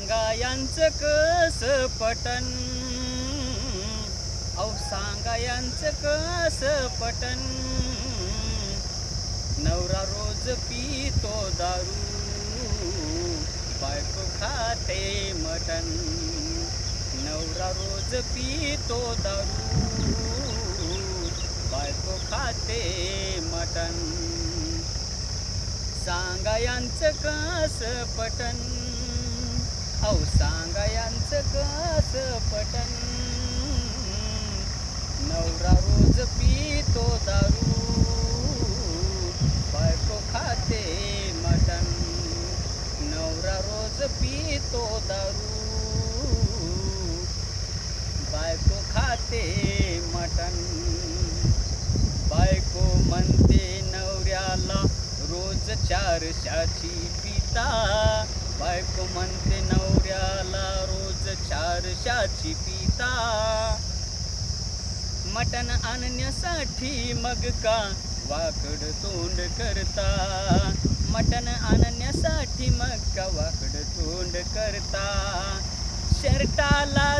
सांगा यांचं कस पटन औ सांगा यांचं कस पटन नवरा रोज पितो दारू बायको खाते मटन नवरा रोज पितो दारू बायको खाते मटन सांगा यांचं कस पटन औ सांगा यांचं कस पटन नवरा रोज पितो दारू. बायको खाते मटन नवरा रोज पितो दारू. बायको खाते मटन बायको म्हणते नवऱ्याला रोज चारशाची पिता. बायको म्हणते नवऱ्याला चारशाची पिता. मटण आणण्यासाठी मग का वाकड तोंड करता? मटण आणण्यासाठी मग का वाकड तोंड करता? शर्टाला